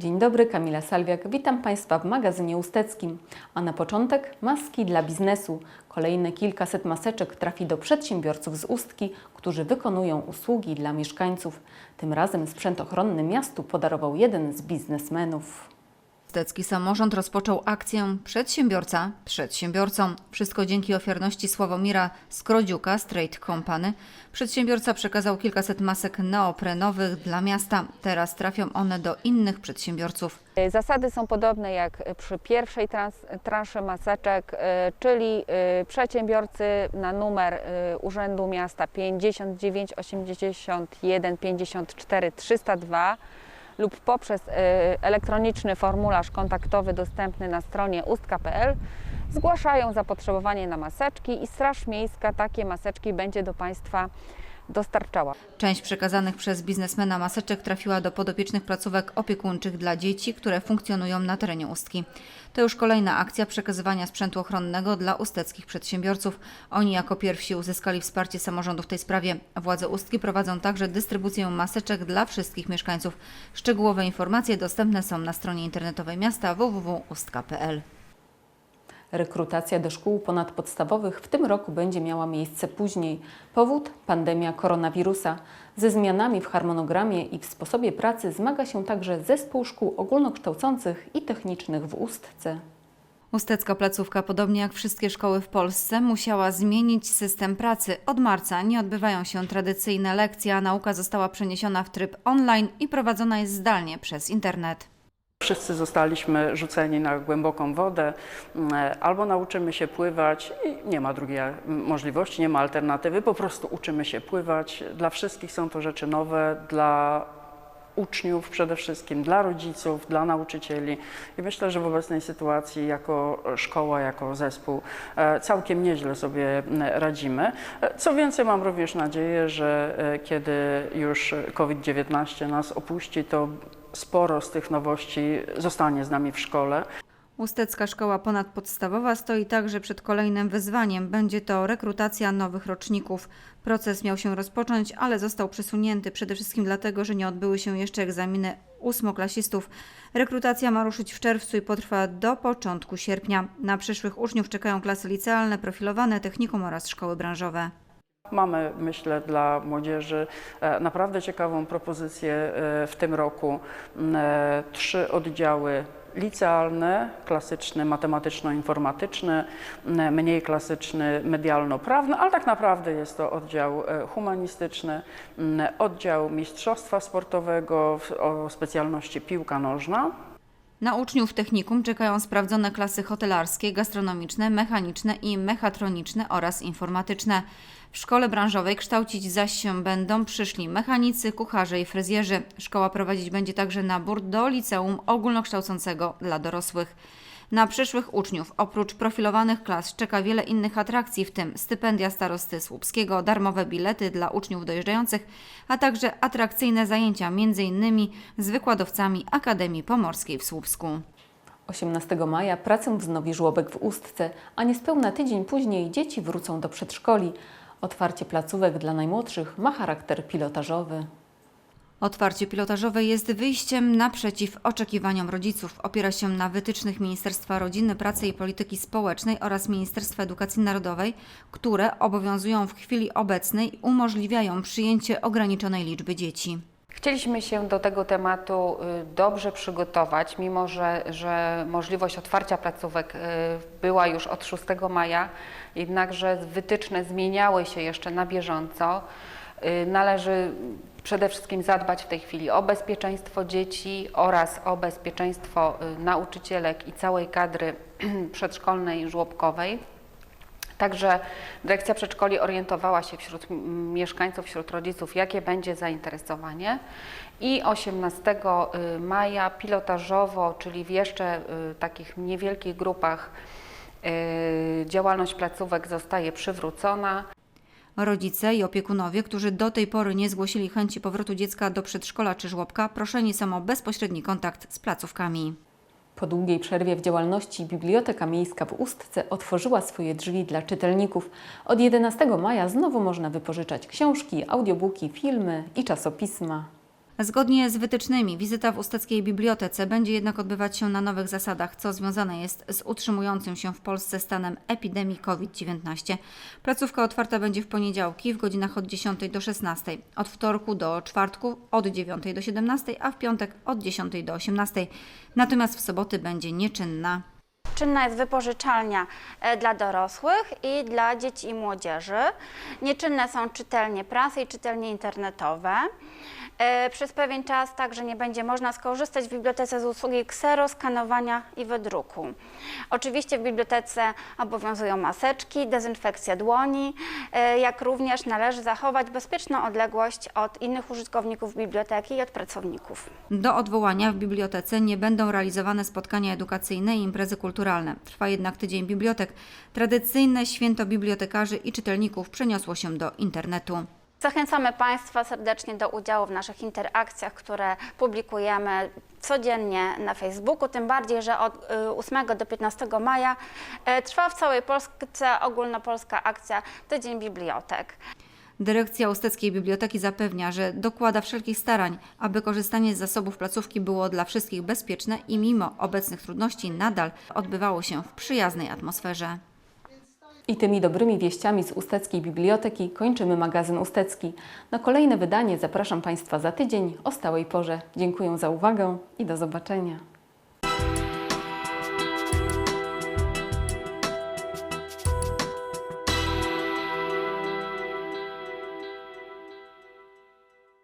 Dzień dobry, Kamila Salwiak. Witam Państwa w magazynie usteckim. A na początek maski dla biznesu. Kolejne kilkaset maseczek trafi do przedsiębiorców z Ustki, którzy wykonują usługi dla mieszkańców. Tym razem sprzęt ochronny miastu podarował jeden z biznesmenów. Stecki samorząd rozpoczął akcję Przedsiębiorca przedsiębiorcą. Wszystko dzięki ofiarności Sławomira Skrodziuka z Trade Company. Przedsiębiorca przekazał kilkaset masek neoprenowych dla miasta. Teraz trafią one do innych przedsiębiorców. Zasady są podobne jak przy pierwszej trans, transzy maseczek, y, czyli y, przedsiębiorcy na numer y, Urzędu Miasta 59 81 54 302 lub poprzez y, elektroniczny formularz kontaktowy dostępny na stronie ustka.pl zgłaszają zapotrzebowanie na maseczki i Straż Miejska takie maseczki będzie do Państwa dostarczała. Część przekazanych przez biznesmena maseczek trafiła do podopiecznych placówek opiekuńczych dla dzieci, które funkcjonują na terenie Ustki. To już kolejna akcja przekazywania sprzętu ochronnego dla usteckich przedsiębiorców. Oni jako pierwsi uzyskali wsparcie samorządu w tej sprawie. Władze Ustki prowadzą także dystrybucję maseczek dla wszystkich mieszkańców. Szczegółowe informacje dostępne są na stronie internetowej miasta www.ustka.pl. Rekrutacja do szkół ponadpodstawowych w tym roku będzie miała miejsce później. Powód? Pandemia koronawirusa. Ze zmianami w harmonogramie i w sposobie pracy zmaga się także Zespół Szkół Ogólnokształcących i Technicznych w Ustce. Ustecka placówka, podobnie jak wszystkie szkoły w Polsce, musiała zmienić system pracy. Od marca nie odbywają się tradycyjne lekcje, a nauka została przeniesiona w tryb online i prowadzona jest zdalnie przez internet. Wszyscy zostaliśmy rzuceni na głęboką wodę, mm, albo nauczymy się pływać i nie ma drugiej mm, możliwości, nie ma alternatywy, po prostu uczymy się pływać. Dla wszystkich są to rzeczy nowe, dla uczniów przede wszystkim, dla rodziców, dla nauczycieli i myślę, że w obecnej sytuacji jako szkoła, jako zespół e, całkiem nieźle sobie radzimy. E, Co więcej, mam również nadzieję, że e, kiedy już COVID-19 nas opuści, to sporo z tych nowości zostanie z nami w szkole. Ustecka Szkoła Ponadpodstawowa stoi także przed kolejnym wyzwaniem. Będzie to rekrutacja nowych roczników. Proces miał się rozpocząć, ale został przesunięty przede wszystkim dlatego, że nie odbyły się jeszcze egzaminy ósmoklasistów. Rekrutacja ma ruszyć w czerwcu i potrwa do początku sierpnia. Na przyszłych uczniów czekają klasy licealne, profilowane, technikum oraz szkoły branżowe. Mamy, myślę, dla młodzieży e, naprawdę ciekawą propozycję e, w tym roku. E, Trzy oddziały licealne, klasyczny matematyczno-informatyczny, mniej klasyczny medialno-prawny, ale tak naprawdę jest to oddział e, humanistyczny, oddział mistrzostwa sportowego o specjalności piłka nożna. Na uczniów technikum czekają sprawdzone klasy hotelarskie, gastronomiczne, mechaniczne i mechatroniczne oraz informatyczne. W szkole branżowej kształcić zaś się będą przyszli mechanicy, kucharze i fryzjerzy. Szkoła prowadzić będzie także nabór do liceum ogólnokształcącego dla dorosłych. Na przyszłych uczniów oprócz profilowanych klas czeka wiele innych atrakcji, w tym stypendia starosty Słupskiego, darmowe bilety dla uczniów dojeżdżających, a także atrakcyjne zajęcia m.in. z wykładowcami Akademii Pomorskiej w Słupsku. 18 maja pracę wznowi żłobek w Ustce, a niespełna tydzień później dzieci wrócą do przedszkoli. Otwarcie placówek dla najmłodszych ma charakter pilotażowy. Otwarcie pilotażowe jest wyjściem naprzeciw oczekiwaniom rodziców. Opiera się na wytycznych Ministerstwa Rodziny, Pracy i Polityki Społecznej oraz Ministerstwa Edukacji Narodowej, które obowiązują w chwili obecnej i umożliwiają przyjęcie ograniczonej liczby dzieci. Chcieliśmy się do tego tematu y, dobrze przygotować, mimo że, że możliwość otwarcia placówek y, była już od 6 maja, jednakże wytyczne zmieniały się jeszcze na bieżąco. Y, Należy przede wszystkim zadbać w tej chwili o bezpieczeństwo dzieci oraz o bezpieczeństwo y, nauczycielek i całej kadry przedszkolnej żłobkowej. Także dyrekcja przedszkoli orientowała się wśród mieszkańców, wśród rodziców, jakie będzie zainteresowanie. I 18 y, maja pilotażowo, czyli w jeszcze y, takich niewielkich grupach, działalność placówek zostaje przywrócona. Rodzice i opiekunowie, którzy do tej pory nie zgłosili chęci powrotu dziecka do przedszkola czy żłobka, proszeni są o bezpośredni kontakt z placówkami. Po długiej przerwie w działalności Biblioteka Miejska w Ustce otworzyła swoje drzwi dla czytelników. Od 11 maja znowu można wypożyczać książki, audiobooki, filmy i czasopisma. Zgodnie z wytycznymi wizyta w Usteckiej Bibliotece będzie jednak odbywać się na nowych zasadach, co związane jest z utrzymującym się w Polsce stanem epidemii COVID-19. Placówka otwarta będzie w poniedziałki w godzinach od 10 do 16, od wtorku do czwartku od 9 do 17, a w piątek od 10 do 18. Natomiast w soboty będzie nieczynna. Czynna jest wypożyczalnia e, dla dorosłych i dla dzieci i młodzieży. Nieczynne są czytelnie prasy i czytelnie internetowe. E, Przez pewien czas także nie będzie można skorzystać w bibliotece z usługi kseroskanowania i wydruku. Oczywiście w bibliotece obowiązują maseczki, dezynfekcja dłoni, e, jak również należy zachować bezpieczną odległość od innych użytkowników biblioteki i od pracowników. Do odwołania w bibliotece nie będą realizowane spotkania edukacyjne i imprezy kulturalne. Trwa jednak tydzień bibliotek. Tradycyjne święto bibliotekarzy i czytelników przeniosło się do internetu. Zachęcamy Państwa serdecznie do udziału w naszych interakcjach, które publikujemy codziennie na Facebooku, tym bardziej, że od y, 8 do 15 maja e, trwa w całej Polsce ogólnopolska akcja Tydzień Bibliotek. Dyrekcja Usteckiej Biblioteki zapewnia, że dokłada wszelkich starań, aby korzystanie z zasobów placówki było dla wszystkich bezpieczne i mimo obecnych trudności nadal odbywało się w przyjaznej atmosferze. I tymi dobrymi wieściami z Usteckiej Biblioteki kończymy magazyn Ustecki. Na kolejne wydanie zapraszam Państwa za tydzień o stałej porze. Dziękuję za uwagę i do zobaczenia.